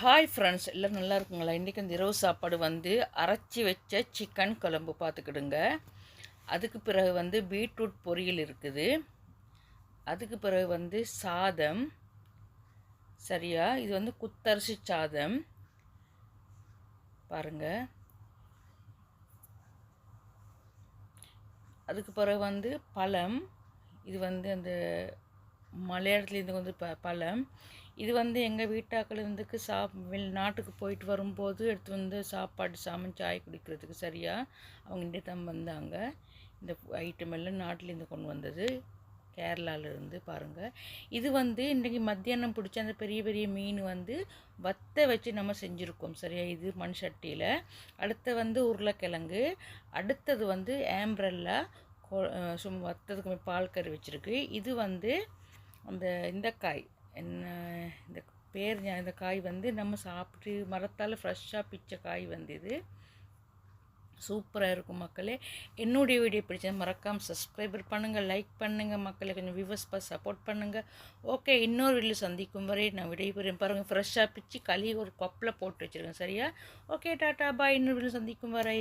Hi friends எல்லாம் நல்லா இருக்குங்களா? இன்றைக்கி அந்த இரவு சாப்பாடு வந்து அரைச்சி வச்ச சிக்கன் குழம்பு பார்த்துக்கிடுங்க. அதுக்கு பிறகு வந்து பீட்ரூட் பொரியல் இருக்குது. அதுக்கு பிறகு வந்து சாதம். சரியா? இது வந்து குத்தரிசி சாதம். பாருங்கள் அதுக்கு பிறகு வந்து பழம். இது வந்து அந்த மலையாளத்துலேருந்து வந்து ப பழம். இது வந்து எங்கள் வீட்டாக்கள் வந்துக்கு சாப் வெளிநாட்டுக்கு போயிட்டு வரும்போது எடுத்து வந்து சாப்பாடு சாமன் சாய் குடிக்கிறதுக்கு சரியாக அவங்க இங்கே தான் வந்தாங்க. இந்த ஐட்டம் எல்லாம் நாட்டிலேருந்து கொண்டு வந்தது. கேரளாவிலேருந்து பாருங்கள் இது வந்து இன்றைக்கி மத்தியானம் பிடிச்ச அந்த பெரிய பெரிய மீன் வந்து வத்தை வச்சு நம்ம செஞ்சுருக்கோம். சரியா? இது மண் சட்டியில் அடுத்து வந்து உருளைக்கிழங்கு. அடுத்தது வந்து ஆம்ப்ரல்லா சும்மா வத்ததுக்கு பால் கறி வச்சுருக்கு. இது வந்து அந்த இந்த காய் என்ன இந்த பேர் இந்த காய் வந்து நம்ம சாப்பிட்டு மரத்தால் ஃப்ரெஷ்ஷாக பிச்ச காய் வந்து இது. சூப்பராக இருக்கும் மக்களே. என்னுடைய வீடியோ பிடிச்சது மறக்காமல் சப்ஸ்கிரைபர் பண்ணுங்கள் லைக் பண்ணுங்கள் மக்களை. கொஞ்சம் வியூவர்ஸ் பார்த்து சப்போர்ட் பண்ணுங்கள் ஓகே இன்னொரு வீட்டில் சந்திக்கும் வரை நான் விடைபெறேன் பாருங்கள் ஃப்ரெஷ்ஷாக பிச்சு களி ஒரு கப்பில் போட்டு வச்சுருக்கேன். சரியா? ஓகே டாட்டா பாய் இன்னொரு வீட்டில் சந்திக்கும் வரை.